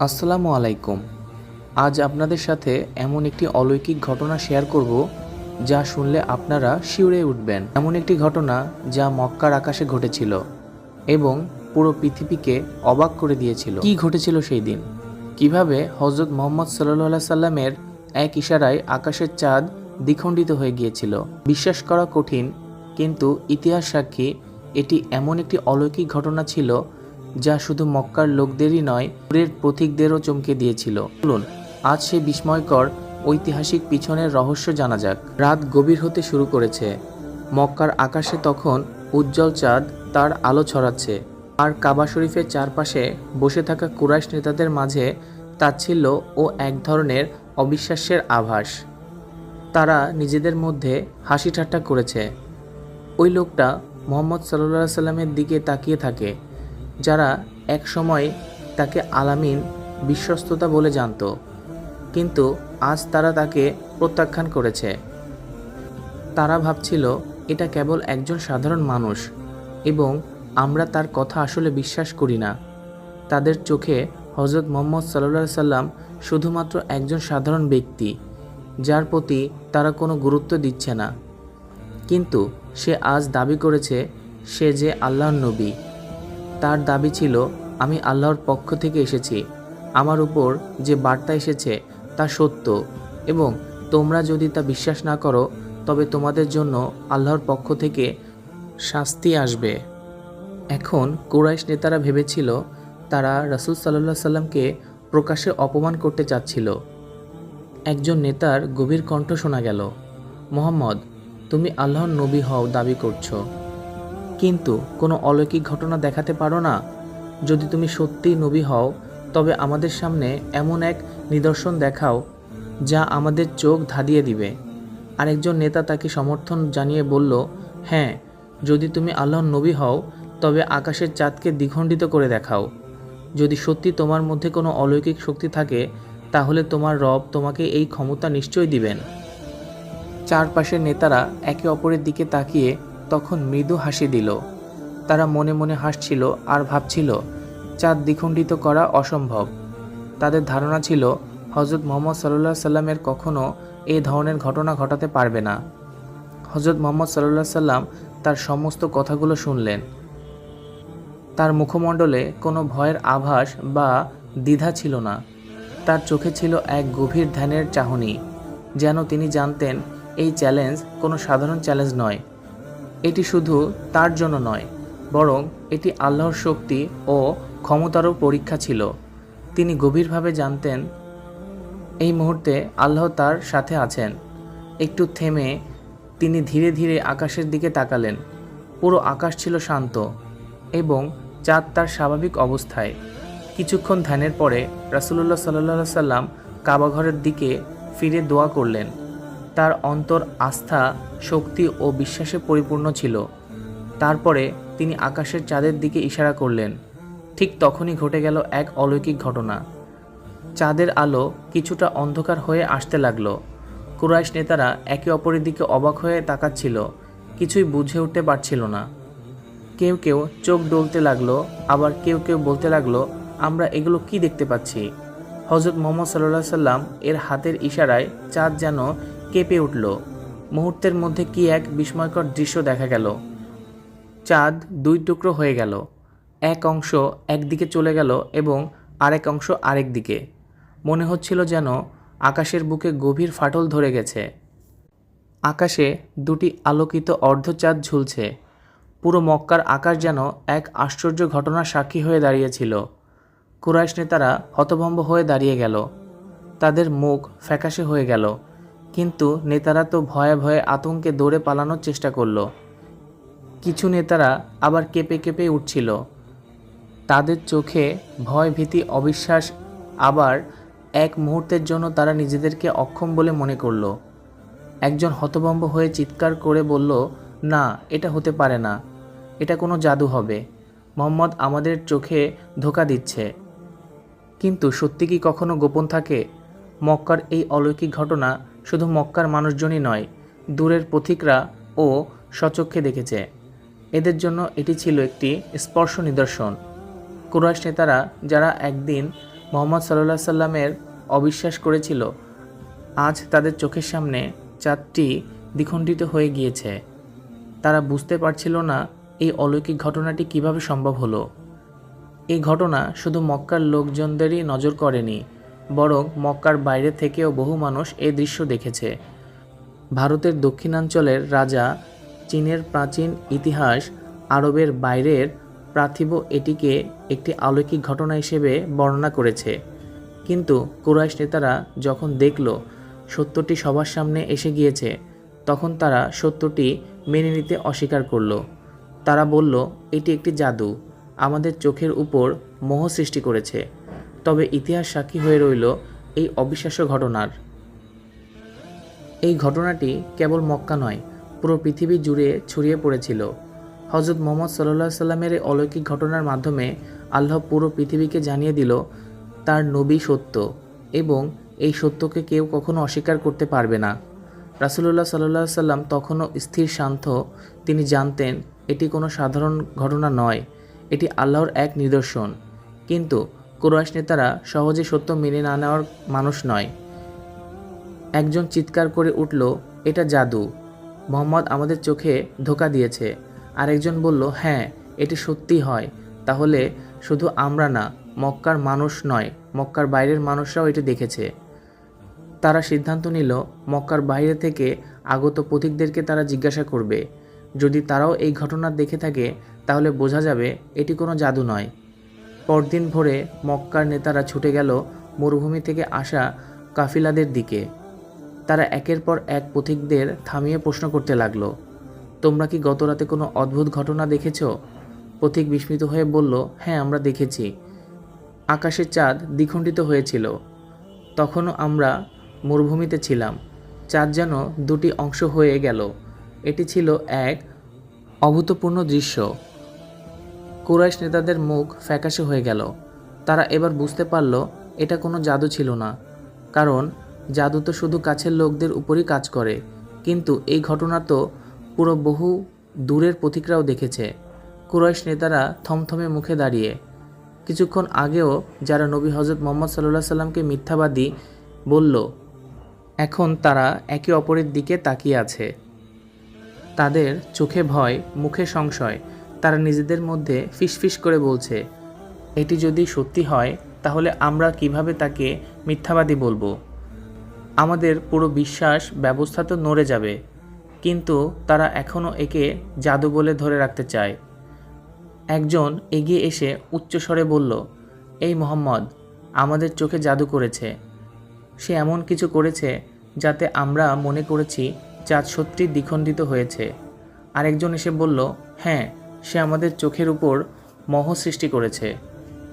আসসালামু আলাইকুম। আজ আপনাদের সাথে এমন একটি অলৌকিক ঘটনা শেয়ার করব যা শুনলে আপনারা শিউরে উঠবেন। এমন একটি ঘটনা যা মক্কার আকাশে ঘটেছিল এবং পুরো পৃথিবীকে অবাক করে দিয়েছিল। কি ঘটেছিল সেই দিন? কীভাবে হজরত মোহাম্মদ সাল্লাহ সাল্লামের এক ইশারায় আকাশের চাঁদ দ্বিখণ্ডিত হয়ে গিয়েছিল? বিশ্বাস করা কঠিন, কিন্তু ইতিহাস সাক্ষী এটি এমন একটি অলৌকিক ঘটনা ছিল যা শুধু মক্কার লোকদেরই নয়, দূরের প্রতীকদেরও চমকে দিয়েছিল। বলুন আজ সে বিস্ময়কর, ঐতিহাসিক পিছনের রহস্য জানা যাক। রাত গভীর হতে শুরু করেছে। মক্কার আকাশে তখন উজ্জ্বল চাঁদ তার আলো ছড়াচ্ছে। আর কাবা শরীফের চারপাশে বসে থাকা কুরাইশ নেতাদের মাঝে তাচ্ছিল্য ও এক ধরনের অবিশ্বাসের আভাস। তারা নিজেদের মধ্যে হাসি ঠাট্টা করেছে। ওই লোকটা মোহাম্মদ সাল্লাহ সাল্লামের দিকে তাকিয়ে থাকে। যারা এক সময় তাকে আলামিন বিশ্বস্ততা বলে জানত, কিন্তু আজ তারা তাকে প্রত্যাখ্যান করেছে। তারা ভাবছিল, এটা কেবল একজন সাধারণ মানুষ এবং আমরা তার কথা আসলে বিশ্বাস করি না। তাদের চোখে হজরত মোহাম্মদ সাল্লা সাল্লাম শুধুমাত্র একজন সাধারণ ব্যক্তি, যার প্রতি তারা কোনো গুরুত্ব দিচ্ছে না। কিন্তু সে আজ দাবি করেছে, সে যে আল্লাহর নবী। তার দাবি ছিল, আমি আল্লাহর পক্ষ থেকে এসেছি। আমার উপর যে বার্তা এসেছে তা সত্য এবং তোমরা যদি তা বিশ্বাস না করো, তবে তোমাদের জন্য আল্লাহর পক্ষ থেকে শাস্তি আসবে। এখন কুরাইশ নেতারা ভেবেছিল, তারা রাসুল সাল্লাহ সাল্লামকে প্রকাশ্যে অপমান করতে চাচ্ছিল। একজন নেতার গভীর কণ্ঠ শোনা গেল, মোহাম্মদ, তুমি আল্লাহর নবী হও দাবি করছ। কিন্তু কোনো অলৌকিক ঘটনা দেখাতে পারো না। যদি তুমি সত্যিই নবী হও, তবে আমাদের সামনে এমন এক নিদর্শন দেখাও, যা আমাদের চোখ ধাঁধিয়ে দিবে। আরেকজন নেতা তাকে সমর্থন জানিয়ে বলল হ্যাঁ যদি তুমি আল্লাহর নবী হও, তবে আকাশের চাঁদকে দ্বিখণ্ডিত করে দেখাও। যদি সত্যি তোমার মধ্যে কোনো অলৌকিক শক্তি থাকে, তাহলে তোমার রব তোমাকে এই ক্ষমতা নিশ্চয়ই দিবেন। চারপাশের নেতারা একে অপরের দিকে তাকিয়ে তখন মৃদু হাসি দিল। তারা মনে মনে হাসছিল আর ভাবছিল, চাঁদ দ্বিখণ্ডিত করা অসম্ভব। তাদের ধারণা ছিল হজরত মোহাম্মদ সাল্লাহ সাল্লামের কখনও এ ধরনের ঘটনা ঘটাতে পারবে না। হজরত মোহাম্মদ সাল্লাহ সাল্লাম তার সমস্ত কথাগুলো শুনলেন। তার মুখমণ্ডলে কোনো ভয়ের আভাস বা দ্বিধা ছিল না। তার চোখে ছিল এক গভীর ধ্যানের চাহনি, যেন তিনি জানতেন, এই চ্যালেঞ্জ কোনো সাধারণ চ্যালেঞ্জ নয়। এটি শুধু তার জন্য নয়, বরং এটি আল্লাহর শক্তি ও ক্ষমতারও পরীক্ষা ছিল। তিনি গভীরভাবে জানতেন, এই মুহূর্তে আল্লাহ তার সাথে আছেন। একটু থেমে তিনি ধীরে ধীরে আকাশের দিকে তাকালেন। পুরো আকাশ ছিল শান্ত এবং চাঁদ তার স্বাভাবিক অবস্থায়। কিছুক্ষণ ধ্যানের পরে রাসুলুল্লাহ সাল্লাহ সাল্লাম কাবাঘরের দিকে ফিরে দোয়া করলেন। তার অন্তর আস্থা, শক্তি ও বিশ্বাসে পরিপূর্ণ ছিল। তারপরে তিনি আকাশের চাঁদের দিকে ইশারা করলেন। ঠিক তখনই ঘটে গেল এক অলৌকিক ঘটনা। চাঁদের আলো কিছুটা অন্ধকার হয়ে আসতে লাগল। কুরাইশ নেতারা একে অপরের দিকে অবাক হয়ে তাকাচ্ছিল, কিছুই বুঝে উঠতে পারছিল না। কেউ কেউ চোখ ডলতে লাগল, আবার কেউ কেউ বলতে লাগল, আমরা এগুলো কি দেখতে পাচ্ছি? হজরত মোহাম্মদ সাল্লাহ সাল্লাম এর হাতের ইশারায় চাঁদ যেন কেঁপে উঠল। মুহূর্তের মধ্যে কি এক বিস্ময়কর দৃশ্য দেখা গেল। চাঁদ দুই টুকরো হয়ে গেল। এক অংশ একদিকে চলে গেল এবং আরেক অংশ আরেক দিকে। মনে হচ্ছিল যেন আকাশের বুকে গভীর ফাটল ধরে গেছে। আকাশে দুটি আলোকিত অর্ধচাঁদ ঝুলছে। পুরো মক্কার আকাশ যেন এক আশ্চর্য ঘটনার সাক্ষী হয়ে দাঁড়িয়েছিল। কুরাইশ নেতারা হতভম্ব হয়ে দাঁড়িয়ে গেল। তাদের মুখ ফ্যাকাশে হয়ে গেল। কিন্তু নেতারা তো ভয়ে ভয়ে আতঙ্কে দৌড়ে পালানোর চেষ্টা করল। কিছু নেতারা আবার কেঁপে কেঁপে উঠছিল। তাদের চোখে ভয় ভীতি, অবিশ্বাস, আবার এক মুহূর্তের জন্য তারা নিজেদেরকে অক্ষম বলে মনে করল। একজন হতভম্ব হয়ে চিৎকার করে বলল, না, এটা হতে পারে না। এটা কোনো জাদু হবে। মোহাম্মদ আমাদের চোখে ধোকা দিচ্ছে। কিন্তু সত্যি কি কখনো গোপন থাকে? মক্কার এই অলৌকিক ঘটনা শুধু মক্কার মানুষজনই নয়, দূরের পথিকরা ও সচক্ষে দেখেছে। এদের জন্য এটি ছিল একটি স্পর্শ নিদর্শন। কুরাইশ নেতারা যারা একদিন মোহাম্মদ সাল্লাহ সাল্লামের অবিশ্বাস করেছিল, আজ তাদের চোখের সামনে চাঁদটি দ্বিখণ্ডিত হয়ে গিয়েছে। তারা বুঝতে পারছিল না এই অলৌকিক ঘটনাটি কীভাবে সম্ভব হলো। এই ঘটনা শুধু মক্কার লোকজনদেরই নজর করেনি বরং মক্কার বাইরে থেকেও বহু মানুষ এই দৃশ্য দেখেছে। ভারতের দক্ষিণাঞ্চলের রাজা, চীনের প্রাচীন ইতিহাস, আরবের বাইরের পার্থিব এটিকে একটি অলৌকিক ঘটনা হিসেবে বর্ণনা করেছে। কিন্তু কুরাইশ নেতারা যখন দেখল সত্যটি সবার সামনে এসে গিয়েছে, তখন তারা সত্যটি মেনে নিতে অস্বীকার করল। তারা বলল, এটি একটি জাদু। আমাদের চোখের উপর মোহ সৃষ্টি করেছে। তবে ইতিহাস সাক্ষী হয়ে রইল এই অবিশ্বাস্য ঘটনার। এই ঘটনাটি কেবল মক্কা নয়, পুরো পৃথিবী জুড়ে ছড়িয়ে পড়েছিল। হজরত মোহাম্মদ সাল্লাহ সাল্লামের এই অলৌকিক ঘটনার মাধ্যমে আল্লাহ পুরো পৃথিবীকে জানিয়ে দিল, তার নবী সত্য এবং এই সত্যকে কেউ কখনো অস্বীকার করতে পারবে না। রাসুলুল্লাহ সাল্লাহ সাল্লাম তখনও স্থির শান্ত, তিনি জানতেন এটি কোনো সাধারণ ঘটনা নয়, এটি আল্লাহর এক নিদর্শন। কিন্তু কুরাইশ নেতারা সহজে সত্য মেনে না নেওয়ার মানুষ নয়। একজন চিৎকার করে উঠল, এটা জাদু। মোহাম্মদ আমাদের চোখে ধোকা দিয়েছে। আরেকজন বলল হ্যাঁ এটি সত্যি হয়। তাহলে শুধু আমরা না, মক্কার মানুষ নয়, মক্কার বাইরের মানুষরাও এটি দেখেছে। তারা সিদ্ধান্ত নিল, মক্কার বাইরে থেকে আগত পথিকদেরকে তারা জিজ্ঞাসা করবে। যদি তারাও এই ঘটনা দেখে থাকে, তাহলে বোঝা যাবে, এটি কোনো জাদু নয়। পরদিন ভোরে মক্কার নেতারা ছুটে গেল মরুভূমি থেকে আসা কাফিলাদের দিকে। তারা একের পর এক পথিকদের থামিয়ে প্রশ্ন করতে লাগল, তোমরা কি গত রাতে কোনো অদ্ভুত ঘটনা দেখেছ? পথিক বিস্মিত হয়ে বলল হ্যাঁ আমরা দেখেছি। আকাশের চাঁদ দ্বিখণ্ডিত হয়েছিল। তখনও আমরা মরুভূমিতে ছিলাম। চাঁদ যেন দুটি অংশ হয়ে গেল। এটি ছিল এক অভূতপূর্ণ দৃশ্য। কুরাইশ নেতাদের মুখ ফ্যাকাশে হয়ে গেল। তারা এবার বুঝতে পারল, এটা কোনো জাদু ছিল না। কারণ, জাদু তো শুধু কাছের লোকদের উপরই কাজ করে। কিন্তু এই ঘটনা তো পুরো বহু দূরের পথিকরাও দেখেছে। কুরাইশ নেতারা থমথমে মুখে দাঁড়িয়ে। কিছুক্ষণ আগেও যারা নবী হজরত মোহাম্মদ সাল্লাহ সাল্লামকে মিথ্যাবাদী বলল, এখন তারা একে অপরের দিকে তাকিয়ে আছে। তাদের চোখে ভয়, মুখে সংশয়। তারা নিজেদের মধ্যে ফিসফিস করে বলছে, এটি যদি সত্যি হয়, তাহলে আমরা কীভাবে তাকে মিথ্যাবাদী বলব? আমাদের পুরো বিশ্বাস ব্যবস্থা তো নড়ে যাবে, কিন্তু তারা এখনও একে জাদু বলে ধরে রাখতে চায়। একজন এগিয়ে এসে উচ্চস্বরে বলল, এই মোহাম্মদ, আমাদের চোখে জাদু করেছে। সে এমন কিছু করেছে যাতে আমরা মনে করেছি চাঁদ সত্যি দ্বিখণ্ডিত হয়েছে। আরেকজন এসে বলল হ্যাঁ সে আমাদের চোখের উপর মোহ সৃষ্টি করেছে।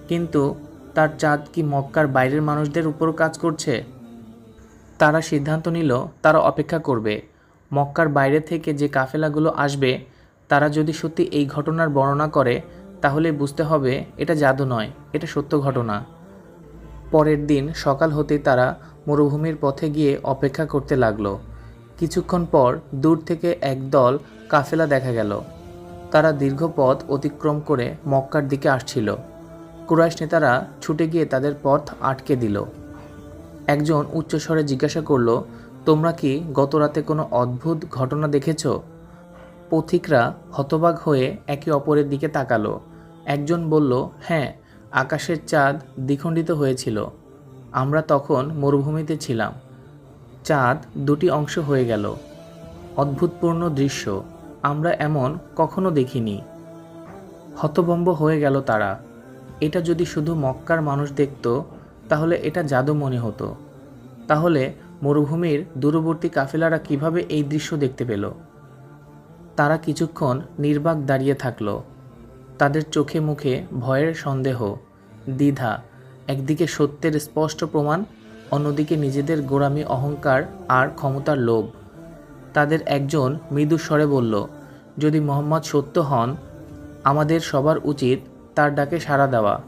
কিন্তু তার চাঁদ কি মক্কার বাইরের মানুষদের উপর কাজ করছে? তারা সিদ্ধান্ত নিল, তারা অপেক্ষা করবে। মক্কার বাইরে থেকে যে কাফেলাগুলো আসবে, তারা যদি সত্যি এই ঘটনার বর্ণনা করে, তাহলে বুঝতে হবে এটা জাদু নয়, এটা সত্য ঘটনা। পরের দিন সকাল হতেই তারা মরুভূমির পথে গিয়ে অপেক্ষা করতে লাগল। কিছুক্ষণ পর দূর থেকে একদল কাফেলা দেখা গেল। তারা দীর্ঘ পথ অতিক্রম করে মক্কার দিকে আসছিল। কুরাইশ নেতারা ছুটে গিয়ে তাদের পথ আটকে দিল। একজন উচ্চস্বরে জিজ্ঞাসা করল, তোমরা কি গত রাতে কোনো অদ্ভুত ঘটনা দেখেছ? পথিকরা হতবাক হয়ে একে অপরের দিকে তাকালো। একজন বলল হ্যাঁ আকাশের চাঁদ দ্বিখণ্ডিত হয়েছিল। আমরা তখন মরুভূমিতে ছিলাম। চাঁদ দুটি অংশ হয়ে গেল। অদ্ভুতপূর্ণ দৃশ্য। আমরা এমন কখনো দেখিনি। হতভম্ব হয়ে গেল তারা। এটা যদি শুধু মক্কার মানুষ দেখত, তাহলে এটা জাদু মনে হতো। তাহলে মরুভূমির দূরবর্তী কাফেলারা কীভাবে এই দৃশ্য দেখতে পেল? তারা কিছুক্ষণ নির্বাক দাঁড়িয়ে থাকল। তাদের চোখে মুখে ভয়ের সন্দেহ, দ্বিধা, একদিকে সত্যের স্পষ্ট প্রমাণ, অন্যদিকে নিজেদের গোড়ামি, অহংকার আর ক্ষমতার লোভ। তাদের একজন মৃদু স্বরে বলল, যদি মোহাম্মদ সত্য হন, আমাদের সবার উচিত তার ডাকে সাড়া দেওয়া।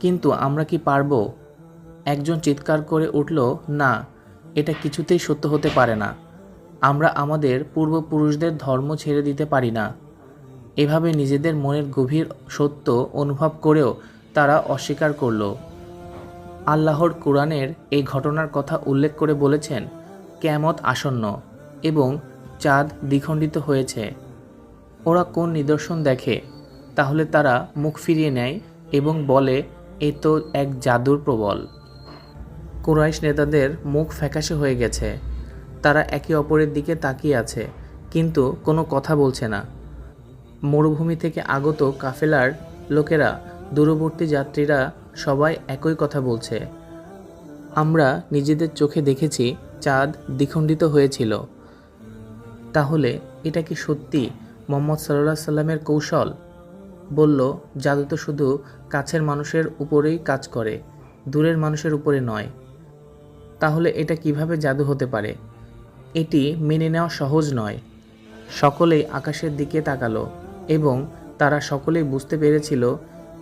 কিন্তু আমরা কি পারব? একজন চিৎকার করে উঠল, না, এটা কিছুতেই সত্য হতে পারে না। আমরা আমাদের পূর্বপুরুষদের ধর্ম ছেড়ে দিতে পারি না। এভাবে নিজেদের মনের গভীর সত্য অনুভব করেও তারা অস্বীকার করল। আল্লাহর কোরআনের এই ঘটনার কথা উল্লেখ করে বলেছেন, কেয়ামত আসন্ন। এবং চাঁদ দ্বিখণ্ডিত হয়েছে। ওরা কোন নিদর্শন দেখে, তাহলে তারা মুখ ফিরিয়ে নেয় এবং বলে, এ তো এক জাদুর প্রবল। কুরাইশ নেতাদের মুখ ফ্যাকাশে হয়ে গেছে। তারা একে অপরের দিকে তাকিয়ে আছে, কিন্তু কোনো কথা বলছে না। মরুভূমি থেকে আগত কাফেলার লোকেরা, দূরবর্তী যাত্রীরা সবাই একই কথা বলছে। আমরা নিজেদের চোখে দেখেছি, চাঁদ দ্বিখণ্ডিত হয়েছিল। তাহলে এটা কি সত্যি মোহাম্মদ সাল্লাহ সাল্লামের কৌশল? বলল, জাদু তো শুধু কাছের মানুষের উপরেই কাজ করে, দূরের মানুষের উপরে নয়। তাহলে এটা কীভাবে জাদু হতে পারে? এটি মেনে নেওয়া সহজ নয়। সকলেই আকাশের দিকে তাকালো এবং তারা সকলেই বুঝতে পেরেছিল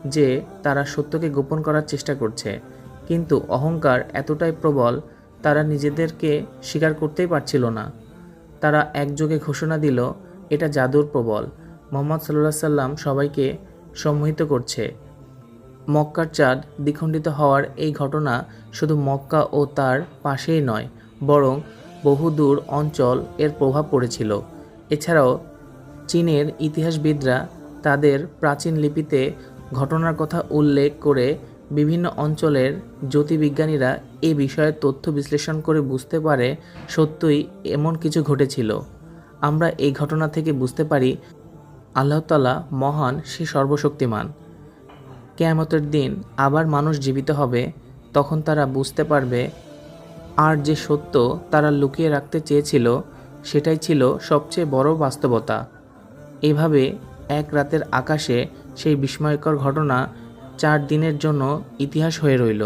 যে তারা সত্যকে গোপন করার চেষ্টা করছে। কিন্তু অহংকার এতটাই প্রবল, তারা নিজেদেরকে স্বীকার করতেই পারছিল না। তারা একযোগে ঘোষণা দিল, এটা জাদুর প্রবল। মোহাম্মদ সাল্লাহ সাল্লাম সবাইকে সম্মোহিত করছে। মক্কার চাঁদ দ্বিখণ্ডিত হওয়ার এই ঘটনা শুধু মক্কা ও তার পাশেই নয়, বরং বহুদূর অঞ্চল এর প্রভাব পড়েছিল। এছাড়াও চীনের ইতিহাসবিদরা তাদের প্রাচীন লিপিতে ঘটনার কথা উল্লেখ করে বিভিন্ন অঞ্চলের জ্যোতির্বিজ্ঞানীরা এ বিষয়ে তথ্য বিশ্লেষণ করে বুঝতে পারে সত্যই এমন কিছু ঘটেছিল। আমরা এই ঘটনা থেকে বুঝতে পারি আল্লাহ তাআলা মহান, সে সর্বশক্তিমান। কেয়ামতের দিন আবার মানুষ জীবিত হবে, তখন তারা বুঝতে পারবে আর যে সত্য তারা লুকিয়ে রাখতে চেয়েছিল, সেটাই ছিল সবচেয়ে বড় বাস্তবতা। এভাবে এক রাতের আকাশে সেই বিস্ময়কর ঘটনা চার দিনের জন্য ইতিহাস হয়ে রইল।